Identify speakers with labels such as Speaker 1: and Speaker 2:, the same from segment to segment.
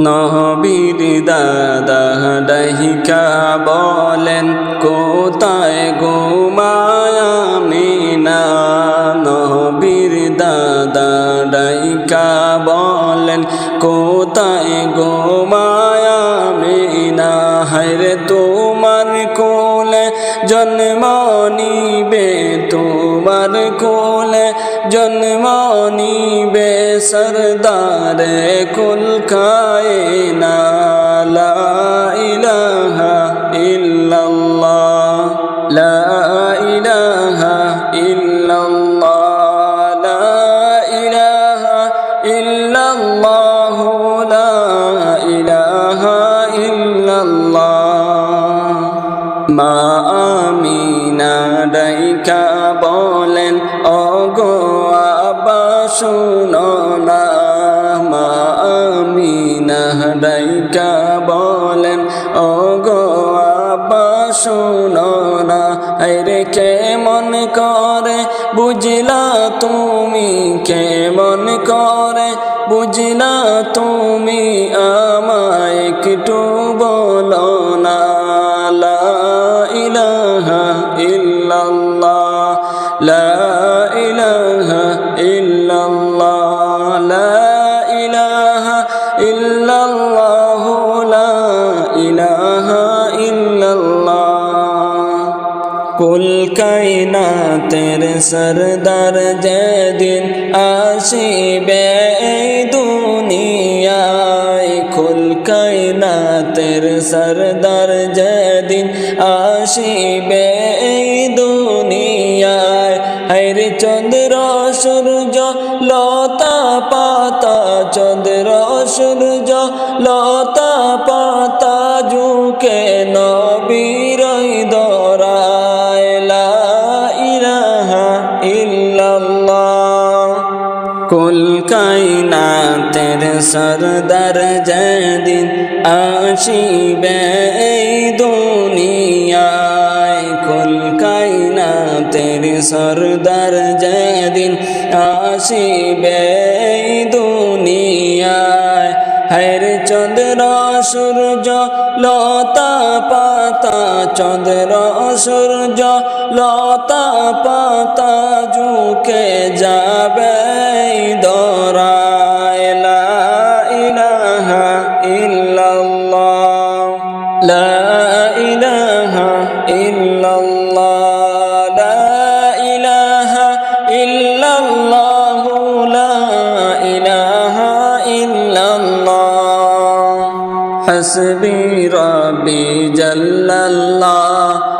Speaker 1: নহবীর দাদা ডাহিকা বলেন কোথায় গোমায়া মিনা? নহবীর দাদা ডাইকা বলেন কোথায় মিনা হায়রে তোমার কোলে জন্ম নিবে তোমার কোলে জন্ম নিবে সরদারে কুল কায়না লা ইলাহা ইল্লাল্লাহ। লা শুনো না, মা আমিনা ডাইকা বলেন অগো আবা শুনো না আরে কেমন করে বুঝলা তুমি, কেমন করে বুঝলা তুমি, আমায় একটু বলো না ইলাহা ইল্লাল্লাহ। কুল কায়নাতের সরদার যেদিন আসিবে এই দুনিয়ায়, কুল কায়নাতের সরদার যেদিন আসিবে এই দুনিয়ায় হরে চন্দ্র সূর্য লতা পাতা, চন্দ্র সূর্য লতা পাতা কুল কায়নাতের সরদার যেদিন আসিবে এই দুনিয়ায়, কুল কায়নাতের সরদার যেদিন আসিবে এই দুনিয়ায়, হের চন্দ্র সূর্য লতা পাতা চন্দ্র সূর্য লতা পাতা ঝুঁকে যাবে দরায়। লা ইলাহা ইল্লাল্লাহ। লা ইলাহা ইল্লাল্লাহ। লা ইলাহা ইল্লাল্লাহ লা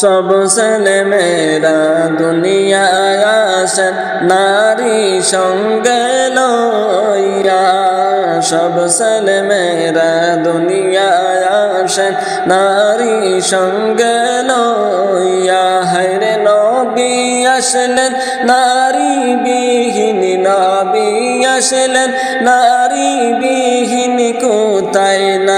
Speaker 1: সব ছেলে মেয়েরা দুনিয়ায় আসেন নারী সঙ্গে লইয়া। সব ছেলে মেয়েরা দুনিয়ায় আসেন নারী সঙ্গে লইয়া। হায়রে নবী আসলেন নারী বিহীন নবী আসলেন নারী বিহীন কোথায় নারী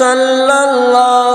Speaker 1: সাল্লাল্লাহ